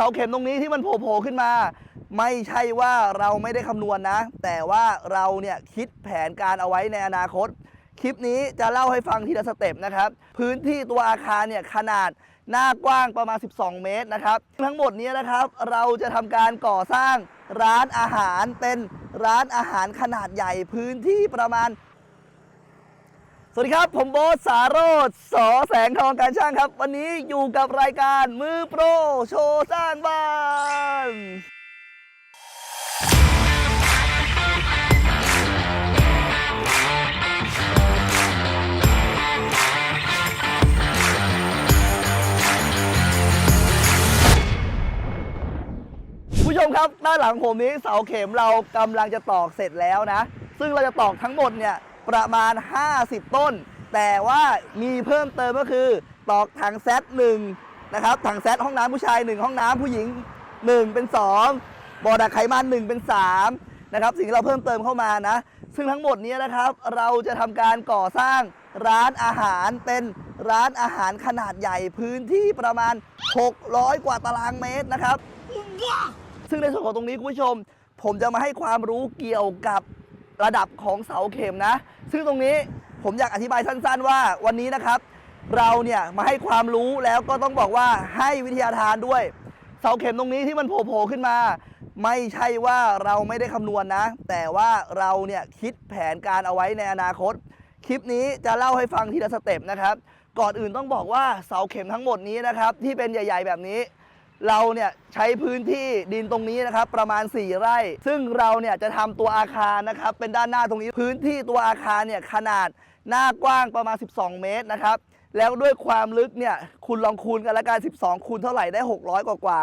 สาเข็มตรงนี้ที่มันโผล่ขึ้นมา ไม่ใช่ว่าเราไม่ได้คำนวณนะ แต่ว่าเราเนี่ยคิดแผนการเอาไว้ในอนาคต คลิปนี้จะเล่าให้ฟังทีละสเต็ปนะครับ พื้นที่ตัวอาคารเนี่ยขนาดหน้ากว้างประมาณ 12 เมตรนะครับ ทั้งหมดนี้นะครับ เราจะทำการก่อสร้างร้านอาหารเป็นร้านอาหารขนาดใหญ่พื้นที่ประมาณ สวัสดีครับ ผมโบ๊ทสารโรธสอแสงทองการช่างครับ วันนี้อยู่กับรายการมือโปร โชว์สร้างบ้านผู้ชมครับด้านหลังผมนี้เสาเข็มเรากำลังจะตอกเสร็จแล้วนะ ซึ่งเราจะตอกทั้งหมดเนี่ย ประมาณ 50 ต้น แต่ว่ามีเพิ่มเติมก็คือ ตอกถังแซดหนึ่งนะครับ ถังแซดห้องน้ำผู้ชาย 1 ห้องน้ำผู้หญิง 1 เป็น 2บ่อดักไขมัน1เป็น3นะครับสิ่งที่เราเพิ่มเติมเข้ามานะ ซึ่งทั้งหมดนี้นะครับเราจะทำการก่อสร้างร้านอาหารเป็นร้านอาหารขนาดใหญ่พื้นที่ประมาณ 600 กว่าตารางเมตรนะครับ ซึ่งในส่วนของตรงนี้คุณผู้ชม ผมจะมาให้ความรู้เกี่ยวกับ ระดับของเสาเข็มนะ ซึ่งตรงนี้ผมอยากอธิบายสั้นๆ ว่าวันนี้นะครับ เราเนี่ยมาให้ความรู้แล้วก็ต้องบอกว่าให้วิทยาทานด้วย เสาเข็มตรงนี้ที่มันโผล่ขึ้นมา ไม่ใช่ว่าเราไม่ได้คำนวณนะแต่ว่าเราเนี่ยคิดแผนการเอาไว้ในอนาคต คลิปนี้จะเล่าให้ฟังทีละสเต็ปนะครับ ก่อนอื่นต้องบอกว่าเสาเข็มทั้งหมดนี้นะครับที่เป็นใหญ่ ๆ แบบนี้ เราเนี่ยใช้พื้นที่ดินตรงนี้นะครับประมาณ 4 ไร่ ซึ่งเราเนี่ยจะทำตัวอาคารนะครับเป็นด้านหน้าตรงนี้พื้นที่ตัวอาคารเนี่ยขนาดหน้ากว้างประมาณ 12 เมตรนะครับแล้วด้วยความลึกเนี่ยคุณลองคูณกันละกัน 12 คูณเท่าไหร่ได้ 600 กว่ากว่า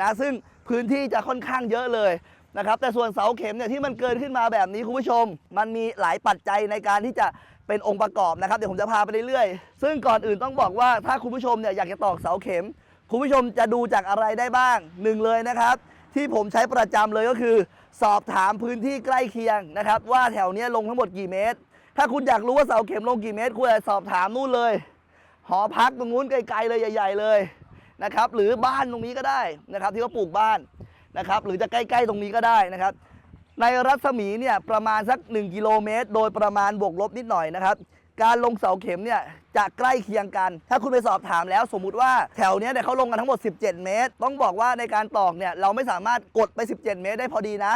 นะซึ่งพื้นที่จะค่อนข้างเยอะเลยนะครับแต่ส่วนเสาเข็มเนี่ยที่มันเกินขึ้นมาแบบนี้คุณผู้ชม มันมีหลายปัจจัยในการที่จะเป็นองค์ประกอบนะครับเดี๋ยวผมจะพาไปเรื่อยๆ ซึ่งก่อนอื่นต้องบอกว่าถ้าคุณผู้ชมเนี่ยอยากจะตอกเสาเข็ม คุณผู้ชมจะดูจากอะไรได้บ้างหนึ่งเลยนะครับ ที่ผมใช้ประจำเลยก็คือ สอบถามพื้นที่ใกล้เคียงนะครับ ว่าแถวเนี้ยลงทั้งหมดกี่เมตร ถ้าคุณอยากรู้ว่าเสาเข็มลงกี่เมตรคุณอาจจะสอบถามนู่นเลย หอพักตรงนู้นไกลๆเลยใหญ่ ๆ เลยนะครับ หรือบ้านตรงนี้ก็ได้นะครับ ที่เขาปลูกบ้านนะครับ หรือจะใกล้ ๆ ตรงนี้ก็ได้นะครับ ในรัศมีเนี่ยประมาณสัก 1 กิโลเมตร โดยประมาณบวกลบนิดหน่อยนะครับ การลงเสาเข็มเนี่ยจะใกล้เคียงกัน ถ้าคุณไปสอบถามแล้วสมมุติว่าแถวเนี้ยเนี่ยเขาลงกันทั้งหมด 17 เมตร ต้องบอกว่าในการตอกเนี่ยเราไม่สามารถกดไป 17 เมตรได้พอดีนะ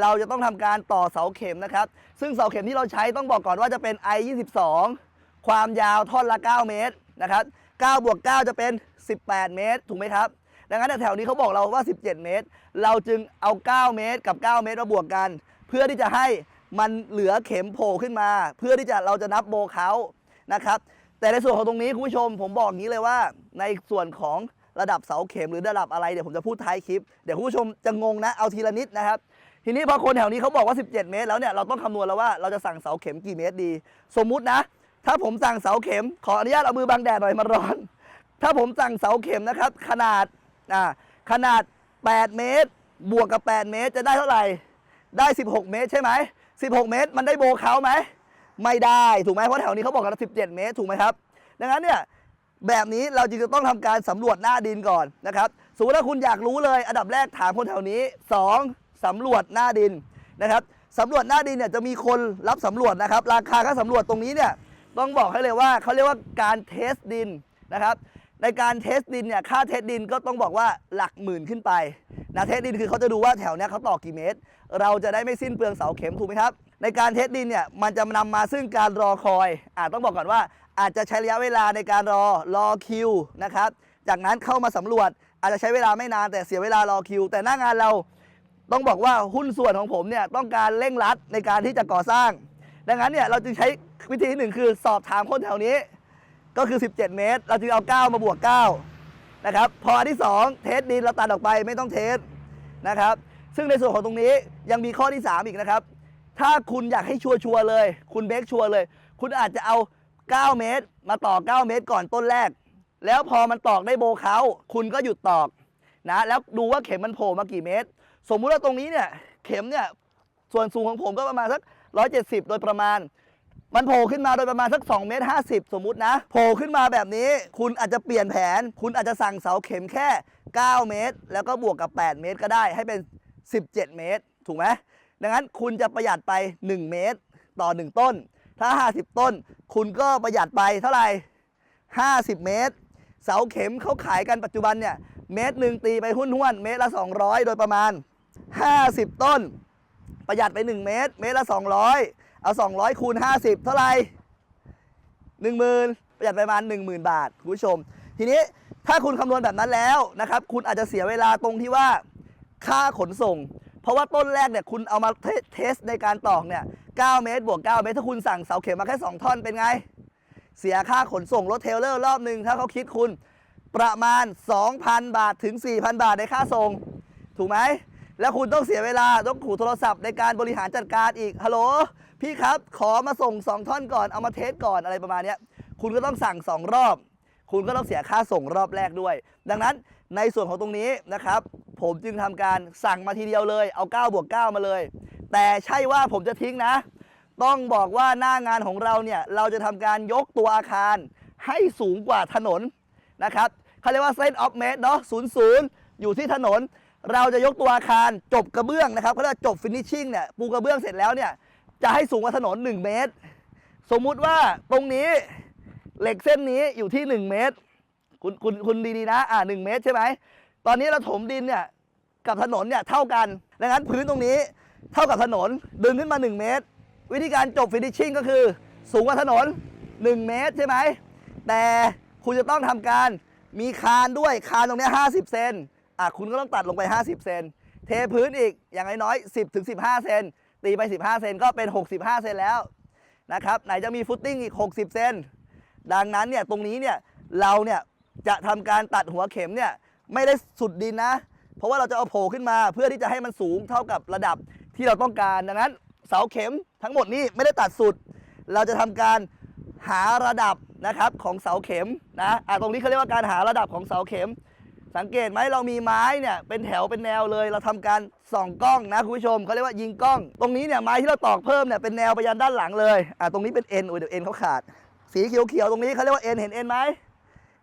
เราจะต้องทำการต่อเสาเข็มนะครับ ซึ่งเสาเข็มที่เราใช้ต้องบอกก่อนว่าจะเป็น I 22ความยาวท่อนละ 9 เมตรนะครับ9บวก9จะเป็น 18 เมตร ถูกไหมครับ ดังนั้นแถวนี้เขาบอกเราว่า 17 เมตร เราจึงเอา 9 เมตรกับ 9 เมตรมาบวกกัน เพื่อที่จะให้ มันเหลือเข็มโผล่ขึ้นมา เพื่อที่จะเราจะนับโบเขานะครับ แต่ในส่วนของตรงนี้คุณผู้ชม ผมบอกอย่างนี้เลยว่า ในส่วนของระดับเสาเข็มหรือระดับอะไรเดี๋ยวผมจะพูดท้ายคลิปเดี๋ยวคุณผู้ชมจะงงนะเอาทีละนิดนะครับ ทีนี้พอคนแถวนี้เขาบอกว่า 17 เมตร แล้วเนี่ยเราต้องคำนวณแล้วว่าเราจะสั่งเสาเข็มกี่เมตรดี สมมุตินะ ถ้าผมสั่งเสาเข็ม ขออนุญาตเอามือบังแดดหน่อยมันร้อน ถ้าผมสั่งเสาเข็มนะครับ ขนาดอ่าขนาด 8 เมตร บวกกับ 8 เมตรจะได้เท่าไหร่ได้ 16 เมตรใช่ไหม 16 เมตร มันได้โบเขาไหมไม่ได้ถูกไหมเพราะแถวนี้เขาบอกกันว่า17 เมตรถูกไหมครับ ดังนั้นเนี่ยแบบนี้เราจึงจะต้องทำการสำรวจหน้าดินก่อนนะครับสมมติถ้าคุณอยากรู้เลย อันดับแรกถามคนแถวนี้ 2. สำรวจหน้าดินนะครับสำรวจหน้าดินเนี่ยจะมีคนรับสำรวจนะครับ ราคาค่าสำรวจตรงนี้เนี่ยต้องบอกให้เลยว่าเขาเรียกว่าการเทสดินนะครับ ในการเทสดินเนี่ยค่าเทสดินก็ต้องบอกว่าหลักหมื่นขึ้นไปนะเทสดินคือเขาจะดูว่าแถวเนี้ยเขาต่อกี่เมตร เราจะได้ไม่สิ้นเปลืองเสาเข็มถูกไหมครับ ในการเทสดินเนี่ยมันจะนำมาซึ่งการรอคอยอ่าต้องบอกก่อนว่า อาจจะใช้ระยะเวลาในการรอรอคิวนะครับจากนั้นเข้ามาสำรวจอาจจะใช้เวลาไม่นานแต่เสียเวลารอคิว แต่หน้างานเราต้องบอกว่าหุ้นส่วนของผมเนี่ยต้องการเร่งรัดในการที่จะก่อสร้าง ดังนั้นเนี่ยเราจึงใช้วิธีหนึ่งคือสอบถามคนแถวนี้ ก็คือ 17 เมตร เราจึงเอา 9 มาบวก 9 นะครับ พอที่ 2 เทสดินเราตัดออกไปไม่ต้องเทสนะครับ ซึ่งในส่วนของตรงนี้ยังมีข้อที่ 3 อีกนะครับ ถ้าคุณอยากให้ชัวร์ๆเลย คุณเบรกชัวร์เลย คุณอาจจะเอา 9 เมตร มาต่อ 9 เมตรก่อนต้นแรก แล้วพอมันตอกได้โบเขาคุณก็หยุดตอกนะ แล้วดูว่าเข็มมันโผล่มากี่เมตร สมมุติว่าตรงนี้เนี่ย เข็มเนี่ย ส่วนสูงของผมก็ประมาณสัก 170 โดยประมาณ มันโผล่ขึ้นมาโดยประมาณสัก2เมตร50 สมมุตินะ โผล่ขึ้นมาแบบนี้ คุณอาจจะเปลี่ยนแผน คุณอาจจะสั่งเสาเข็มแค่ 9 เมตร แล้วก็บวกกับ 8 เมตรก็ได้ ให้เป็น 17 เมตร ถูกไหม ดังนั้นคุณจะประหยัดไป 1 เมตรต่อ 1 ต้น ถ้า 50 ต้น คุณก็ประหยัดไปเท่าไหร่ 50 เมตร เสาเข็มเขาขายกันปัจจุบันเนี่ย เมตรหนึ่งตีไปหุ้นห้วนเมตรละ 200 โดยประมาณ 50 ต้น ประหยัดไป 1 เมตร เมตรละ 200 เอา200คูณ50 เท่าไหร่10,000ประหยัดไปประมาณ10,000 บาทคุณผู้ชม ทีนี้ถ้าคุณคำนวณแบบนั้นแล้วนะครับคุณอาจจะเสียเวลาตรงที่ว่าค่าขนส่ง เพราะว่าต้นแรกเนี่ยคุณเอามาเทสในการตอกเนี่ย9เมตรบวก9เมตรถ้าคุณสั่งเสาเข็มมาแค่ 2 ท่อนเป็นไง เสียค่าขนส่งรถเทลเลอร์รอบหนึ่งถ้าเขาคิดคุณประมาณ 2,000 บาทถึง 4,000 บาทในค่าส่ง ถูกไหม แล้วคุณต้องเสียเวลาต้องขู่โทรศัพท์ในการบริหารจัดการอีกฮัลโหล พี่ครับขอมาส่ง2ท่อนก่อนเอามาเทสก่อนอะไรประมาณนี้คุณก็ต้องสั่ง2รอบ คุณก็ต้องเสียค่าส่งรอบแรกด้วย ดังนั้นในส่วนของตรงนี้นะครับ ผมจึงทำการสั่งมาทีเดียวเลย เอา9บวก9มาเลย แต่ใช่ว่าผมจะทิ้งนะ ต้องบอกว่าหน้างานของเราเนี่ยเราจะทำการยกตัวอาคารให้สูงกว่าถนนนะครับเขาเรียกว่าเส้นออฟเมตรเนาะศูนย์ศูนย์อยู่ที่ถนน เราจะยกตัวอาคารจบกระเบื้องนะครับเขาเรียกจบฟินิชชิ่งเนี่ยปูกระเบื้องเสร็จแล้วเนี่ย จะให้สูงกว่าถนน 1 เมตร สมมุติว่าตรงนี้เหล็กเส้นนี้อยู่ที่ 1 เมตร คุณคุณคุณดีๆนะ อ่าหเมตรใช่ไหม ตอนนี้เราถมดินเนี่ยกับถนนเนี่ยเท่ากัน ดังนั้นพื้นตรงนี้เท่ากับถนนดึงขึ้นมา 1 เมตร วิธีการจบฟินิชชิ่งก็คือสูงกว่าถนน 1 เมตรใช่ไหม แต่คุณจะต้องทำการมีคานด้วยคานตรงนี้ 50 เซนอะคุณก็ต้องตัดลงไป 50 เซนเทพื้นอีกอย่างน้อยๆ10ถึง15 เซน ตีไป 15 เซนก็เป็น 65 เซนแล้วนะครับไหนจะมีฟุตติ้งอีก 60 เซนดังนั้นเนี่ยตรงนี้เนี่ยเราเนี่ยจะทำการตัดหัวเข็มเนี่ยไม่ได้สุดดินนะ เพราะว่าเราจะเอาโผล่ขึ้นมาเพื่อที่จะให้มันสูงเท่ากับระดับที่เราต้องการดังนั้นเสาเข็มทั้งหมดนี้ไม่ได้ตัดสุด เราจะทำการหาระดับนะครับของเสาเข็มนะอะตรงนี้เขาเรียกว่าการหาระดับของเสาเข็ม สังเกตไหมเรามีไม้เนี่ยเป็นแถวเป็นแนวเลย เราทำการส่องกล้องนะคุณผู้ชมเขาเรียกว่ายิงกล้อง ตรงนี้เนี่ยไม้ที่เราตอกเพิ่มเนี่ยเป็นแนวไปยันด้านหลังเลยอะตรงนี้เป็นเอ็นโอ้ยเดี๋ยวเอ็นเขาขาด สีเขียวๆตรงนี้เขาเรียกว่าเอ็นเห็นเอ็นไหม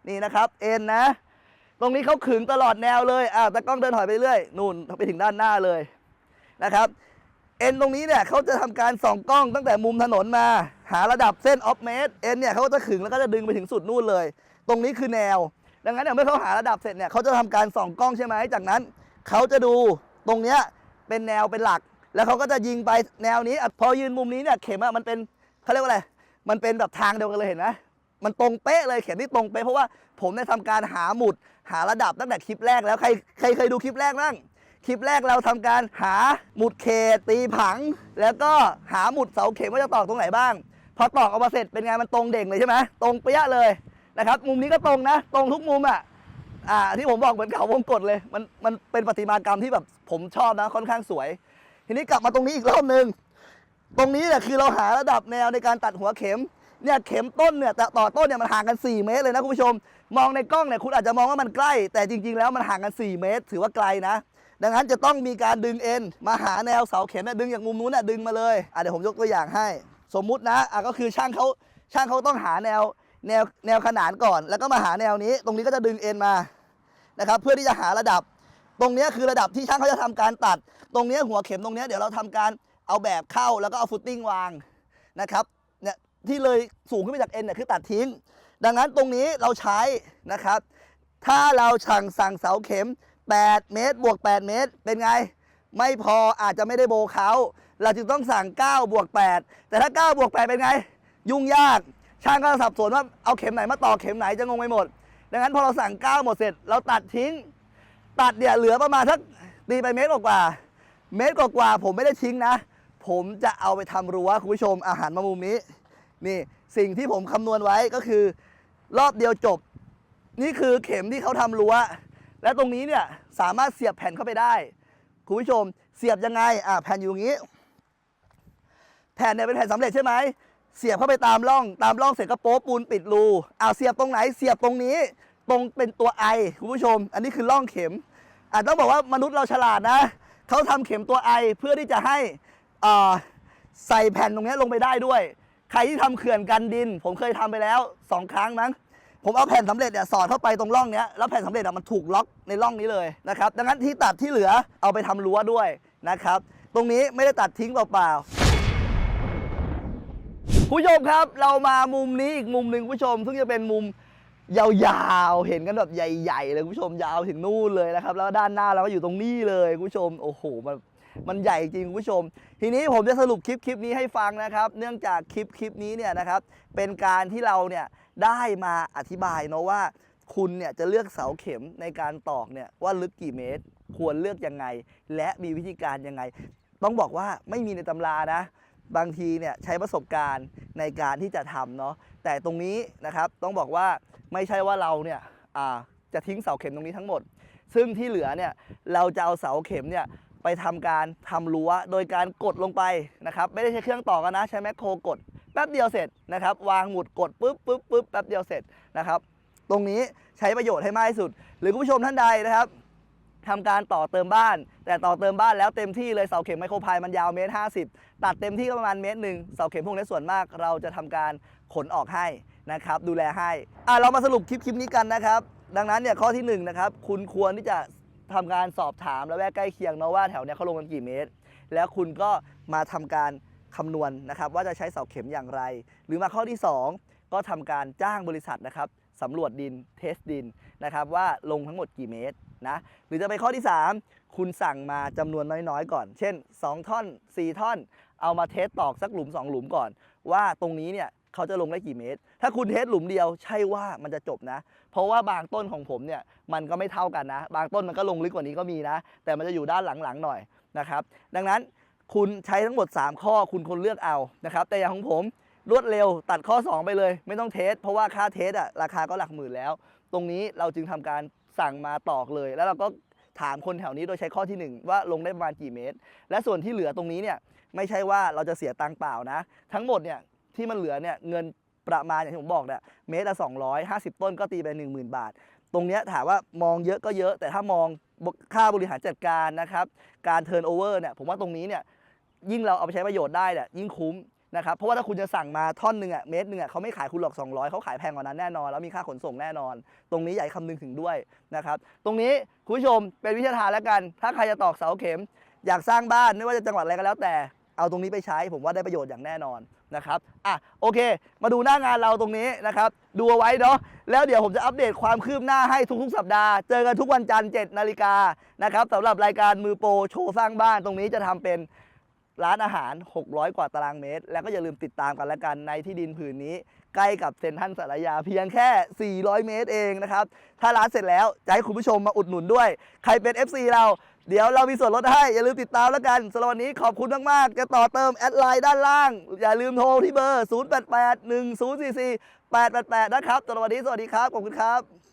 นี่นะครับเอ็นนะ ตรงนี้เขาขึงตลอดแนวเลยอะแต่กล้องเดินถอยไปเรื่อยนู่นไปถึงด้านหน้าเลยนะครับเอ็นตรงนี้เนี่ยเขาจะทำการส่องกล้องตั้งแต่มุมถนนมา หาระดับเส้นออฟเมตรเอ็นเนี่ยเขาก็จะขึงแล้วก็จะดึงไปถึงสุดนู่นเลย ตรงนี้คือแนว ดังนั้นเมื่อเขาหาระดับเสร็จเนี่ยเขาจะทำการส่องกล้องใช่ไหมจากนั้นเขาจะดูตรงเนี้ยเป็นแนวเป็นหลัก แล้วเขาก็จะยิงไปแนวนี้พอยืนมุมนี้เนี่ยเข็มอะมันเป็นเขาเรียกว่าอะไรมันเป็นแบบทางเดียวกันเลยเห็นไหมมันตรงเป๊ะเลยเข็มที่ตรงเป๊ะเพราะว่าผมได้ทำการหาหมุดหาระดับตั้งแต่คลิปแรกแล้วใครใครเคยดูคลิปแรกบ้างคลิปแรกเราทำการหาหมุดเขตตีผัง แล้วก็หาหมุดเสาเข็มว่าจะตอกตรงไหนบ้าง พอตอกออกมาเสร็จเป็นไงมันตรงเด่งเลยใช่ไหมตรงเป๊ะเลย นะครับ มุมนี้ก็ตรงนะ ตรงทุกมุมอะอ่าที่ผมบอกเหมือนเขาวงกตเลย มันมันเป็นประติมากรรมที่แบบผมชอบนะค่อนข้างสวย ทีนี้กลับมาตรงนี้อีกรอบหนึ่งตรงนี้เนี่ยคือเราหาระดับแนวในการตัดหัวเข็มเนี่ยเข็มต้นเนี่ยแต่ต่อต้นเนี่ยมันห่างกัน 4 เมตรเลยนะคุณผู้ชม มองในกล้องเนี่ยคุณอาจจะมองว่ามันใกล้ แต่จริง ๆ แล้วมันห่างกัน 4 เมตร ถือว่าไกลนะ ดังนั้นจะต้องมีการดึงเอ็นมาหาแนวเสาเข็มเนี่ยดึงจากมุมนู้นน่ะดึงมาเลยอะเดี๋ยวผมยกตัวอย่างให้ สมมุตินะอะก็คือช่างเขาช่างเขาต้องหาแนว แนวแนวขนานก่อน แล้วก็มาหาแนวนี้ ตรงนี้ก็จะดึงเอ็นมานะครับเพื่อที่จะหาระดับ ตรงนี้คือระดับที่ช่างเขาจะทำการตัด ตรงนี้หัวเข็มตรงนี้เดี๋ยวเราทำการเอาแบบเข้าแล้วก็เอาฟุตติ้งวางนะครับเนี่ยที่เลยสูงขึ้นไปจากเอ็นเนี่ยคือตัดทิ้ง ดังนั้นตรงนี้เราใช้นะครับ ถ้าเราสั่งสั่งเสาเข็ม 8 เมตร บวก 8 เมตร เป็นไง ไม่พออาจจะไม่ได้โบเขา เราจึงต้องสั่ง 9 บวก 8 แต่ถ้า 9 บวก 8 เป็นไง ยุ่งยาก ช่างก็สับสนว่าเอาเข็มไหนมาต่อเข็มไหนจะงงไปหมด ดังนั้นพอเราสั่ง9หมดเสร็จ เราตัดทิ้ง ตัดเนี่ยเหลือประมาณสักตีไปเมตรกว่า เมตรกว่าผมไม่ได้ทิ้งนะ ผมจะเอาไปทำรั้วคุณผู้ชมอาหารมามุมนี้ นี่สิ่งที่ผมคำนวณไว้ก็คือ รอบเดียวจบ นี่คือเข็มที่เขาทำรั้ว และตรงนี้เนี่ยสามารถเสียบแผ่นเข้าไปได้คุณผู้ชมเสียบยังไงอะแผ่นอยู่อย่างนี้ แผ่นเนี่ยเป็นแผ่นสำเร็จใช่ไหม เสียบเข้าไปตามร่อง ตามร่องเสร็จก็โป๊ะปูนปิดรูเอาเสียบตรงไหนเสียบตรงนี้ ตรงเป็นตัวไอคุณผู้ชม อันนี้คือร่องเข็มอะต้องบอกว่ามนุษย์เราฉลาดนะเขาทำเข็มตัวไอเพื่อที่จะให้อ่าใส่แผ่นตรงนี้ลงไปได้ด้วย ใครที่ทำเขื่อนกันดิน ผมเคยทำไปแล้วสองครั้งมั้งผมเอาแผ่นสำเร็จเนี่ยสอดเข้าไปตรงร่องเนี้ยแล้วแผ่นสำเร็จอะมันถูกล็อกในร่องนี้เลยนะครับดังนั้นที่ตัดที่เหลือเอาไปทำรั้วด้วยนะครับ ตรงนี้ไม่ได้ตัดทิ้งเปล่าๆ ผู้ชมครับเรามามุมนี้อีกมุมหนึ่งผู้ชม ซึ่งจะเป็นมุมยาวๆ เห็นกันแบบใหญ่ๆเลยผู้ชมยาวถึงนู่นเลยนะครับ แล้วด้านหน้าเราก็อยู่ตรงนี้เลยผู้ชมโอ้โหมันมันใหญ่จริงผู้ชม ทีนี้ผมจะสรุปคลิปคลิปนี้ให้ฟังนะครับ เนื่องจากคลิปคลิปนี้เนี่ยนะครับ เป็นการที่เราเนี่ยได้มาอธิบายเนาะว่า คุณเนี่ยจะเลือกเสาเข็มในการตอกเนี่ยว่าลึกกี่เมตร ควรเลือกยังไง และมีวิธีการยังไง ต้องบอกว่าไม่มีในตำรานะ บางทีเนี่ยใช้ประสบการณ์ในการที่จะทำเนาะแต่ตรงนี้นะครับต้องบอกว่าไม่ใช่ว่าเราเนี่ยจะทิ้งเสาเข็มตรงนี้ทั้งหมด ซึ่งที่เหลือเนี่ยเราจะเอาเสาเข็มเนี่ยไปทำการทำรั้วโดยการกดลงไปนะครับไม่ได้ใช้เครื่องต่อกันนะใช้แมคโครกดแป๊บเดียวเสร็จนะครับวางหมุดกดปุ๊บปุ๊บปุ๊บแป๊บเดียวเสร็จนะครับตรงนี้ใช้ประโยชน์ให้มากที่สุด หรือคุณผู้ชมท่านใดนะครับ ทำการต่อเติมบ้าน แต่ต่อเติมบ้านแล้วเต็มที่เลยเสาเข็มไมโครพายมันยาวเมตรห้าสิบตัดเต็มที่ก็ประมาณเมตรหนึ่งเสาเข็มพวกนี้ส่วนมากเราจะทำการขนออกให้นะครับดูแลให้อะเรามาสรุปคลิปคลิปนี้กันนะครับ ดังนั้นเนี่ยข้อที่หนึ่งนะครับคุณควรที่จะทำการสอบถามและแวกใกล้เคียงเนาะว่าแถวเนี้ยเขาลงกันกี่เมตร แล้วคุณก็มาทำการคำนวณนะครับว่าจะใช้เสาเข็มอย่างไร หรือมาข้อที่ 2 ก็ทำการจ้างบริษัทนะครับสำรวจดินเทสดินนะครับว่าลงทั้งหมดกี่เมตร นะหรือจะไปข้อที่ 3 คุณสั่งมาจำนวนน้อยๆ ก่อน เช่น 2 ท่อน 4 ท่อน เอามาเทสตอกสักหลุม 2 หลุมก่อน ว่าตรงนี้เนี่ยเขาจะลงได้กี่เมตร ถ้าคุณเทสหลุมเดียวใช่ว่ามันจะจบนะ เพราะว่าบางต้นของผมเนี่ยมันก็ไม่เท่ากันนะ บางต้นมันก็ลงลึกกว่านี้ก็มีนะ แต่มันจะอยู่ด้านหลังๆหน่อยนะครับ ดังนั้นคุณใช้ทั้งหมด 3 ข้อคุณคนเลือกเอานะครับ แต่อย่างของผมรวดเร็วตัดข้อ 2 ไปเลย ไม่ต้องเทส เพราะว่าค่าเทสอะราคาก็หลักหมื่นแล้ว ตรงนี้เราจึงทำการ สั่งมาตอกเลย แล้วเราก็ถามคนแถวนี้โดยใช้ข้อทีหนึ่1 ว่าลงได้ประมาณกี่เมตร และส่วนที่เหลือตรงนี้เนี่ยไม่ใช่ว่าเราจะเสียตังค์เปล่านะ ทั้งหมดเนี่ยที่มันเหลือเนี่ยเงินประมาณอย่างที่ผมบอกเนี่ยเมตรละ250 ต้นก็ตีไป10,000 บาท ตรงนี้ถามว่ามองเยอะก็เยอะ แต่ถ้ามองค่าบริหารจัดการนะครับ การเทิร์นโอเวอร์เนี่ยผมว่าตรงนี้เนี่ยยิ่งเราเอาไปใช้ประโยชน์ได้เนี่ยยิ่งคุ้ม นะครับเพราะว่าถ้าคุณจะสั่งมาท่อนหนึ่งอะเมตรหนึ่งอะเขาไม่ขายคุณหรอก 200เขาขายแพงกว่านั้นแน่นอน แล้วมีค่าขนส่งแน่นอน ตรงนี้ใหญ่คำนึงถึงด้วยนะครับตรงนี้คุณผู้ชมเป็นวิทยาทานแล้วกัน ถ้าใครจะตอกเสาเข็ม อยากสร้างบ้านไม่ว่าจะจังหวัดอะไรก็แล้วแต่เอาตรงนี้ไปใช้ผมว่าได้ประโยชน์อย่างแน่นอนนะครับอะโอเค มาดูหน้างานเราตรงนี้นะครับดูเอาไว้เนาะแล้วเดี๋ยวผมจะอัปเดตความคืบหน้าให้ทุกๆ สัปดาห์ เจอกันทุกวันจันทร์7นาฬิกานะครับสำหรับรายการมือโปรโชว์สร้างบ้านตรงนี้จะทำเป็น ร้านอาหาร 600 กว่าตารางเมตร แล้วก็อย่าลืมติดตามกันละกันในที่ดินผืนนี้ ใกล้กับเซ็นทรัลสารยาเพียงแค่ 400 เมตรเองนะครับ ถ้าร้านเสร็จแล้วจะให้คุณผู้ชมมาอุดหนุนด้วย ใครเป็น FC เรา เดี๋ยวเรามีส่วนลดให้ อย่าลืมติดตามแล้วกันสำหรับวันนี้ขอบคุณมาก ๆ จะต่อเติมแอดไลน์ด้านล่าง อย่าลืมโทรที่เบอร์ 0881044888 นะครับสำหรับวันนี้สวัสดีครับ ขอบคุณครับ